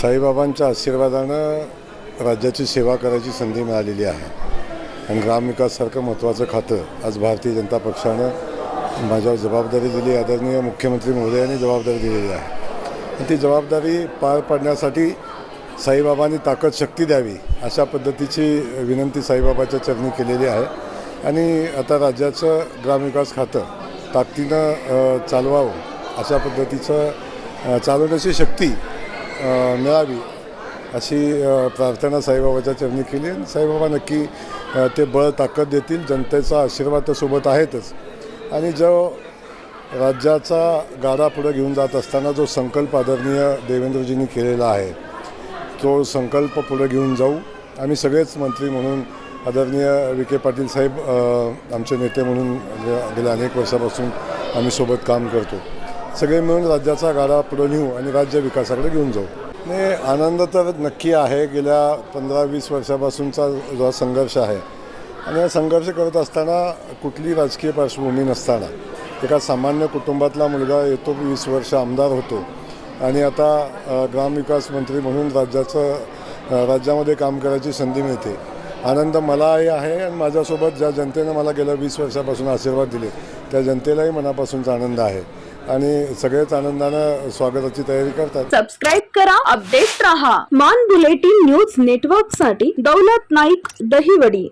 साईबाबांच्या आशीर्वादानं राज्याची सेवा करायची संधी मिळालेली आहे. आणि ग्रामविकाससारखं महत्त्वाचं खातं आज भारतीय जनता पक्षानं माझ्यावर जबाबदारी दिली आदरणीय मुख्यमंत्री महोदयांनी जबाबदारी दिलेली आहे. आणि ती जबाबदारी पार पाडण्यासाठी साईबाबांनी ताकद शक्ती द्यावी अशा पद्धतीची विनंती साईबाबाच्या चरणी केलेली आहे. आणि आता राज्याचं ग्रामविकास खातं ताकदीनं चालवावं अशा पद्धतीचं चालवण्याची शक्ती मिळावी अशी प्रार्थना साईबाबाच्या चरणी केली आणि साईबाबा नक्की ते बळ ताकद देतील जनतेचा आशीर्वाद तर सोबत आहेतच. आणि जो राज्याचा गाडा पुढे घेऊन जात असताना जो संकल्प आदरणीय देवेंद्रजींनी केलेला आहे तो संकल्प पुढे घेऊन जाऊ. आम्ही सगळेच मंत्री म्हणून आदरणीय विखे पाटील साहेब आमचे नेते म्हणून गेल्या अनेक वर्षापासून आम्ही सोबत काम करतो. सगळे मिळून राज्याचा गाडा पुढे नेऊ आणि राज्य विकासाकडे घेऊन जाऊ. नाही आनंद तर नक्की आहे. गेल्या पंधरा वीस वर्षापासूनचा जो संघर्ष आहे. आणि हा संघर्ष करत असताना कुठली राजकीय पार्श्वभूमी नसताना एका सामान्य कुटुंबातला मुलगा येतो वीस वर्ष आमदार होतो. आणि आता ग्रामविकास मंत्री म्हणून राज्याचं राज्यामध्ये काम करायची संधी मिळते. आनंद मलाही आहे आणि माझ्यासोबत ज्या जनतेनं मला गेल्या वीस वर्षापासून आशीर्वाद दिले त्या जनतेलाही मनापासूनचा आनंद आहे. आणि सगळेच आनंदानं स्वागताची तयारी करतात. सबस्क्राईब करा अपडेट रहा. मान बुलेटिन न्यूज नेटवर्कसाठी दौलत नाईक दहिवडी.